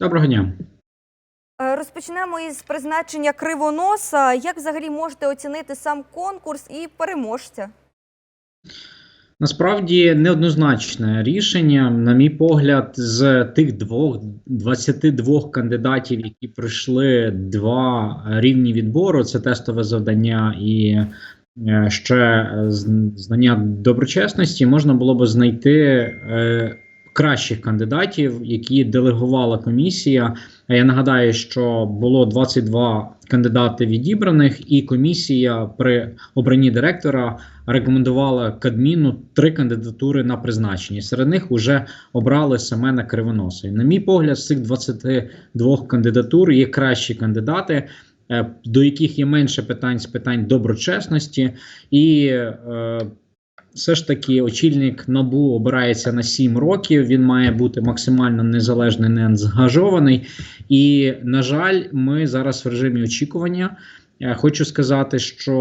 Доброго дня. Е, Розпочнемо із призначення кривоноса. Як взагалі можете оцінити сам конкурс і переможця? Насправді неоднозначне рішення, на мій погляд, з тих двох 22 кандидатів, які пройшли два рівні відбору: це тестове завдання і е, ще знання доброчесності, можна було би знайти е, кращих кандидатів, які делегувала комісія. А я нагадаю, що було 22 кандидати відібраних, і комісія при обранні директора рекомендувала Кадміну три кандидатури на призначення. Серед них вже обрали Семена Кривоноса. І, на мій погляд, з цих 22 кандидатур є кращі кандидати, е, до яких є менше питань з питань доброчесності, і е, все ж таки очільник набу обирається на 7 років. Він має бути максимально незалежний, не ангажований. І на жаль, ми зараз в режимі очікування. Е, Хочу сказати, що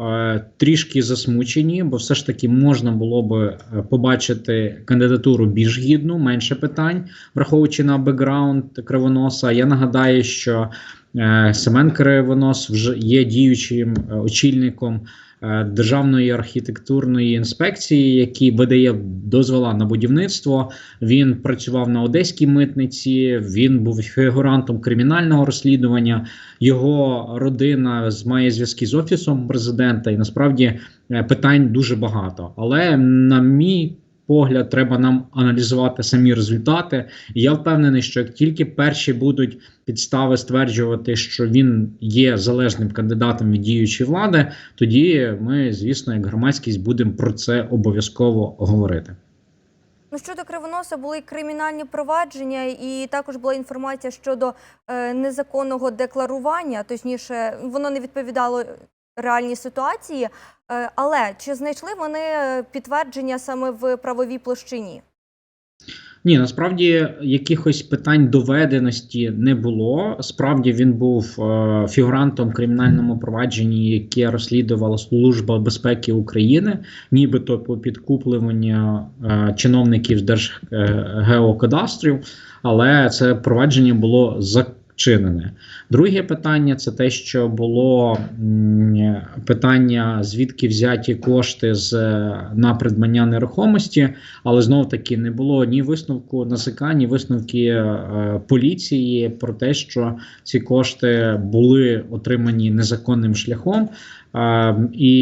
е, трішки засмучені, бо все ж таки можна було би е, побачити кандидатуру більш гідну, менше питань, враховуючи на бекграунд кривоноса. Я нагадаю, що Семен Кривонос вже є діючим е, очільником е, Державної архітектурної інспекції, який видає дозвола на будівництво. Він працював на одеській митниці. Він був фігурантом кримінального розслідування. Його родина має зв'язки з офісом президента, і насправді е, питань дуже багато. Але на мій погляд, треба нам аналізувати самі результати. І я впевнений, що як тільки перші будуть підстави стверджувати, що він є залежним кандидатом від діючої влади, тоді ми, звісно, як громадськість будемо про це обов'язково говорити. Ну, щодо кривоноса були кримінальні провадження, і також була інформація щодо е, незаконного декларування, точніше, воно не відповідало реальній ситуації. Е, але чи знайшли вони е, підтвердження саме в правовій площині? Ні, насправді якихось питань доведеності не було. Справді він був е, фігурантом кримінальному провадженні, яке розслідувала Служба безпеки України, нібито по підкупленню е, чиновників Держгеокадастрів, але це провадження було зачинене. Друге питання це те, що було питання, звідки взяті кошти з на придбання нерухомості, але знов таки не було ні висновку НАЗК, ні висновки е, поліції про те, що ці кошти були отримані незаконним шляхом. Е, і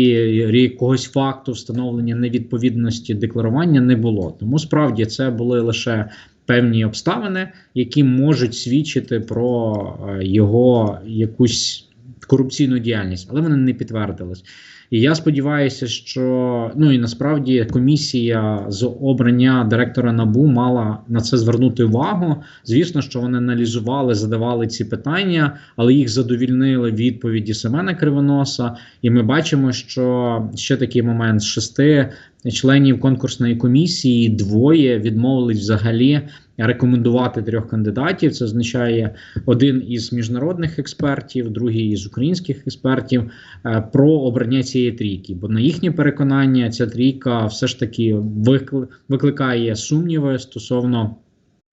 якогось факту встановлення невідповідності декларування не було. Тому справді це були лише певні обставини, які можуть свідчити про е, його якусь корупційну діяльність, але вони не підтвердились. І я сподіваюся, що ну і насправді комісія з обрання директора набу мала на це звернути увагу. Звісно, що вони аналізували, задавали ці питання, але їх задовільнили відповіді Семена Кривоноса. І ми бачимо, що ще такий момент з шести членів конкурсної комісії двоє відмовились взагалі рекомендувати трьох кандидатів. Це означає один із міжнародних експертів, другий із українських експертів е, про обрання цієї трійки. Бо на їхнє переконання, ця трійка все ж таки викликає сумніви стосовно.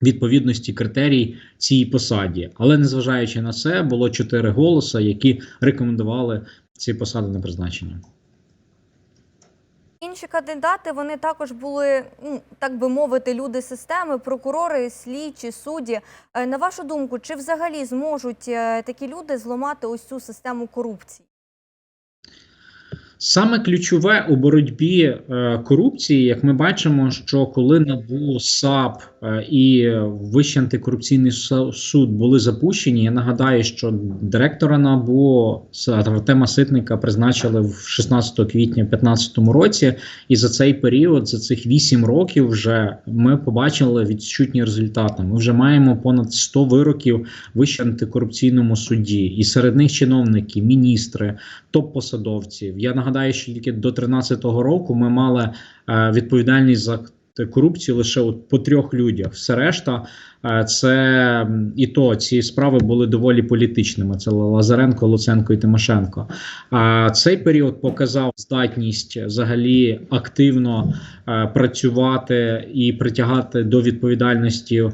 Відповідності критерій цій посаді, але незважаючи на це, було чотири голоси, які рекомендували ці посади на призначення. Інші кандидати вони також були, ну, так би мовити, люди системи, прокурори, слідчі, судді. Е, На вашу думку, чи взагалі зможуть е, такі люди зламати ось цю систему корупції? Саме ключове у боротьбі е, корупції, як ми бачимо, що коли НАБУ, САП е, і Вищий антикорупційний Су- суд були запущені, я нагадаю, що директора НАБУ Артема Ситника призначили в 16 квітня 2015 році, і за цей період, за цих 8 років, вже ми побачили відчутні результати. Ми вже маємо понад 100 вироків в антикорупційному суді, і серед них чиновники, міністри, топ-посадовців. Я нагадаю, що тільки до 2013 року ми мали е, відповідальність за корупції лише от по трьох людях. Все решта е, це і то ці справи були доволі політичними. Це Лазаренко, Луценко і Тимошенко. А цей період показав здатність взагалі активно е, працювати і притягати до відповідальності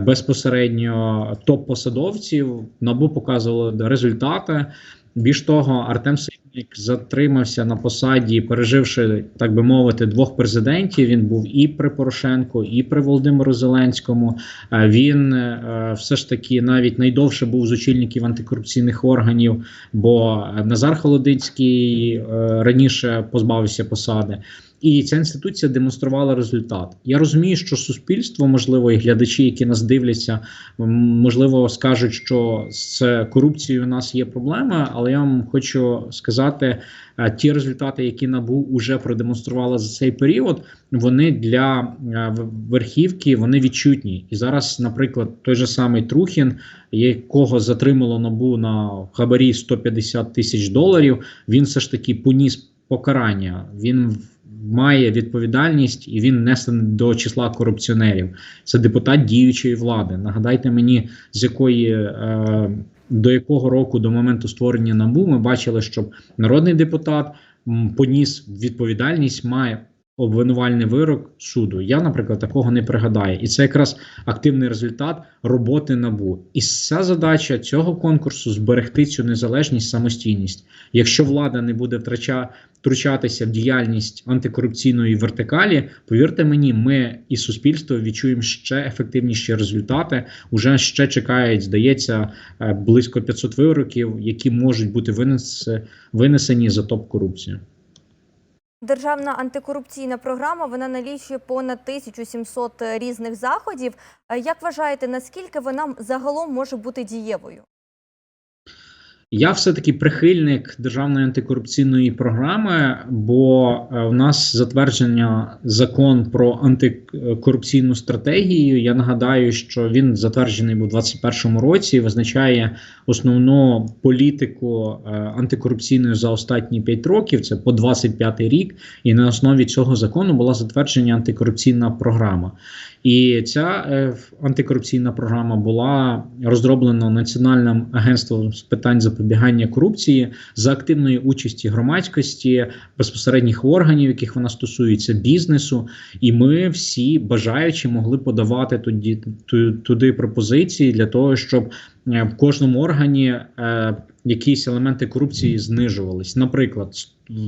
безпосередньо топ-посадовців. Набу показувало результати. Більш того, Артем Ситник затримався на посаді, переживши, так би мовити, двох президентів. Він був і при Порошенку, і при Володимиру Зеленському. Е, Він е, все ж таки навіть найдовше був з очільників антикорупційних органів, бо Назар Холодицький е, раніше позбавився посади. І ця інституція демонструвала результат. Я розумію, що суспільство, можливо, і глядачі, які нас дивляться, можливо, скажуть, що з корупцією у нас є проблеми, але я вам хочу сказати, е, ті результати, які НАБУ вже продемонструвала за цей період, вони для е, верхівки вони відчутні. І зараз, наприклад, той же самий Трухін, якого затримало НАБУ на хабарі 150 тисяч доларів, він все ж таки поніс покарання. Він має відповідальність і він внесений до числа корупціонерів. Це депутат діючої влади. Нагадайте мені, з якої е, до якого року до моменту створення НАБУ ми бачили, щоб народний депутат поніс відповідальність, має обвинувальний вирок суду. Я, наприклад, такого не пригадаю, і це якраз активний результат роботи набу. І ця задача цього конкурсу зберегти цю незалежність, самостійність. Якщо влада не буде втрача, втручатися в діяльність антикорупційної вертикалі, повірте мені, ми і суспільство відчуємо ще ефективніші результати. Уже ще чекають, здається, е, близько 500 вироків, які можуть бути винесені за топ корупцію. Державна антикорупційна програма вона налічує понад 1700 різних заходів. Е, Як вважаєте, наскільки вона загалом може бути дієвою? Я все-таки прихильник державної антикорупційної програми, бо е, в нас затвердження закон про антикорупційну стратегію. Я нагадаю, що він затверджений був у 2021 році і визначає основну політику е, антикорупційної за останні 5 років. Це по 25 рік, і на основі цього закону була затверджена антикорупційна програма. І ця е, антикорупційна програма була розроблена Національним агентством з питань запобігання корупції за активної участі громадськості, безпосередніх органів, яких вона стосується, бізнесу. І ми всі бажаючі могли подавати тоді туди пропозиції для того, щоб е, в кожному органі е, якісь елементи корупції знижувались. Наприклад,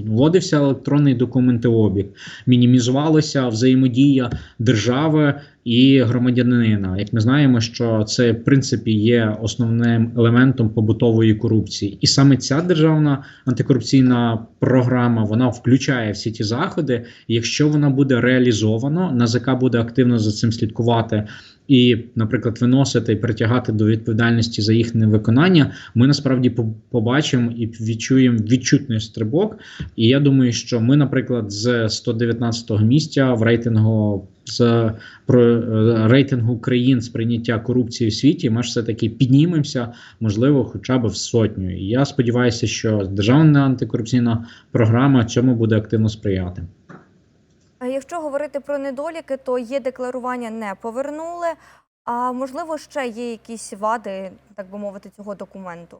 вводився електронний документообіг, мінімізувалася взаємодія держави і громадянина. Як ми знаємо, що це в принципі є основним елементом побутової корупції, і саме ця державна антикорупційна програма вона включає всі ті заходи. Якщо вона буде реалізовано, НАЗК буде активно за цим слідкувати. І, наприклад, виносити і притягати до відповідальності за їх невиконання, ми насправді побачимо і відчуємо відчутний стрибок. І я думаю, що ми, наприклад, з 119-го місця в рейтингу з про е, рейтингу країн з прийняття корупції в світі, ми ж все таки піднімемося, можливо, хоча б в сотню. І я сподіваюся, що державна антикорупційна програма цьому буде активно сприяти. Якщо говорити про недоліки, то є декларування не повернули. А можливо, ще є якісь вади, так би мовити, цього документу.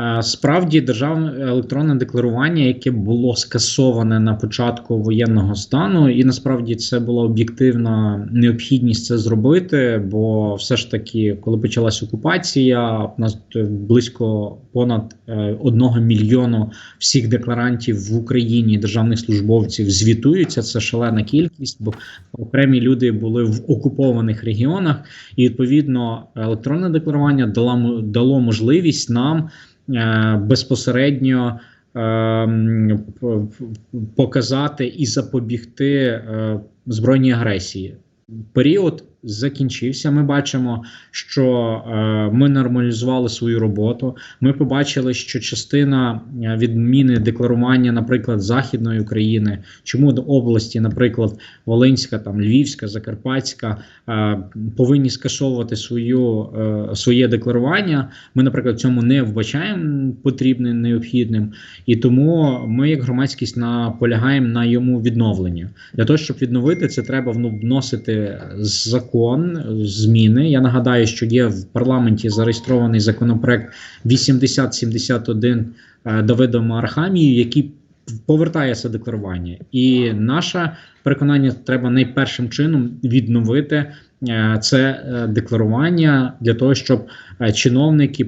Е, Справді, державне електронне декларування, яке було скасоване на початку воєнного стану, і насправді це була об'єктивна необхідність це зробити. Бо все ж таки, коли почалась окупація, у нас е, близько понад е, одного мільйону всіх декларантів в Україні, державних службовців, звітуються. Це шалена кількість, бо окремі люди були в окупованих регіонах, і відповідно електронне декларування дало, дало можливість нам е, безпосередньо е, п- п- показати і запобігти е, збройній агресії. Період закінчився. Ми бачимо, що е, ми нормалізували свою роботу. Ми побачили, що частина е, відміни декларування, наприклад, західної України, чому до області, наприклад, Волинська, там Львівська, Закарпатська, е, повинні скасовувати свою е, своє декларування. Ми, наприклад, цьому не вбачаємо потрібним необхідним, і тому ми, як громадськість, наполягаємо на йому відновленні. Для того, щоб відновити це, треба вносити закон, зміни. Я нагадаю, що є в парламенті зареєстрований законопроект 8071 е, Давидом Архамією, який повертає це декларування. І наше переконання треба найпершим чином відновити е, це е, декларування для того, щоб е, чиновники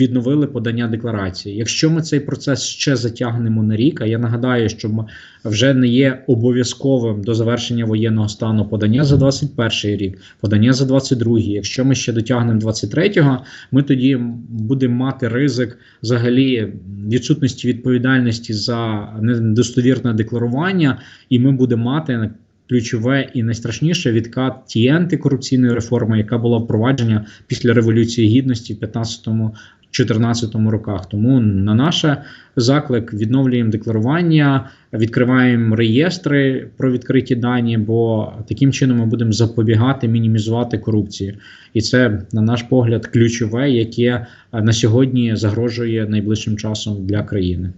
відновили подання декларації. Якщо ми цей процес ще затягнемо на рік, а я нагадаю, що вже не є обов'язковим до завершення воєнного стану подання за 21 рік, подання за 22. Якщо ми ще дотягнемо 23-го, ми тоді будемо мати ризик взагалі відсутності відповідальності за недостовірне декларування, і ми будемо мати ключове і найстрашніше відкат тієї антикорупційної реформи, яка була впроваджена після революції гідності в 15-му 2014 роках. Тому на наше заклик відновлюємо декларування, відкриваємо реєстри про відкриті дані, бо таким чином ми будемо запобігати, мінімізувати корупцію. І це, на наш погляд, ключове, яке е, на сьогодні загрожує найближчим часом для країни.